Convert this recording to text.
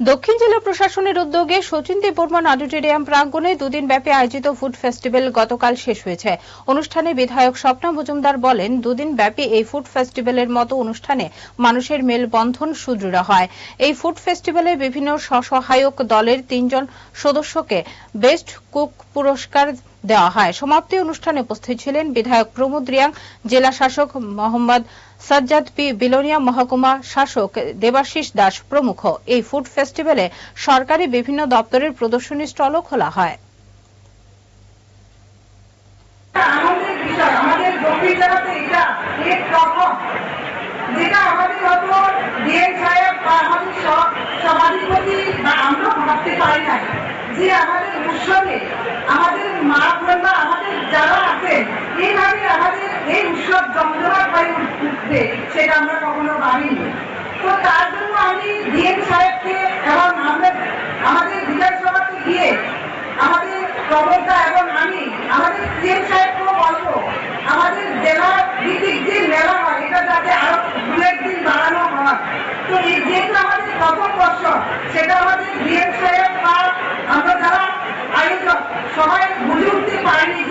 দক্ষিণ জেলা প্রশাসনের উদ্যোগে সচিন দেববর্মন অডিটোরিয়াম প্রাঙ্গণে দুদিন ব্যাপী আয়োজিত ফুড ফেস্টিভ্যাল গতকাল শেষ হয়েছে। অনুষ্ঠানে বিধায়ক স্বপ্না মজুমদার বলেন, দুদিন ব্যাপী এই ফুড ফেস্টিভ্যালের মতো অনুষ্ঠানে মানুষের মেলবন্ধন সুদৃঢ় হয়। এই ফুড ফেস্টিভ্যালে বিভিন্ন স্বসহায়ক দলের তিনজন সদস্যকে বেস্ট কুক পুরস্কার দেওয়া হয়। সমাপ্তি অনুষ্ঠানে উপস্থিত ছিলেন বিধায়ক প্রমোদ রিয়াং, জেলা শাসক মোহাম্মদ সাজ্জাদ পি, বিলোনিয়া মহকুমা শাসক দেবাশিস দাস প্রমুখ। এই ফুড ফেস্টিভ্যালে সরকারি বিভিন্ন দপ্তরের প্রদর্শনী স্টলও খোলা হয়। আমাদের বিষয় আমাদের জেলাতে এটা যে আমাদের উৎসবে আমাদের মা আমাদের যারা আছেন এইভাবে আমাদের এই উৎসব উঠবে সেটা আমরা কখনো তো তার জন্য আমি ডিএম সাহেবকে এবং আমরা আমাদের বিধানসভাতে গিয়ে আমাদের প্রবক্তা এবং আমি, আমাদের ডিএম সাহেবকেও বলব, আমাদের জেলা ভিত্তিক যে মেলা হয়, এটা যাতে আরও দু একদিন বাড়ানো হয়। তো এই যেহেতু আমাদের প্রথম বর্ষ, সেটা আমাদের ডিএম সাহেব সবাই বুঝে উঠতে পারেনি